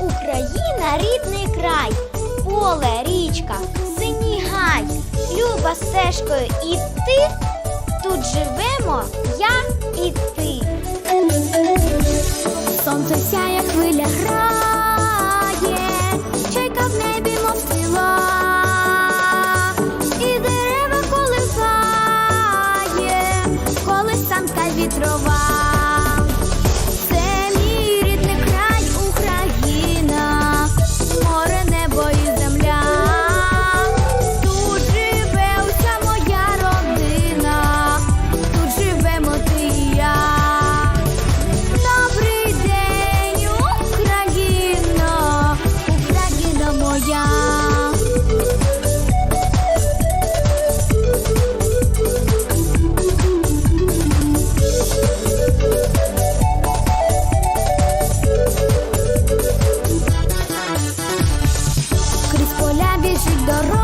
Україна рідний край, поле, річка, синій гай. Люба стежкою і ти, тут живемо я і ти. Сонце сяє хвиля грає, чайка в небі, мов стріла, і дерева колихає, коли самка вітрова. інших дорог.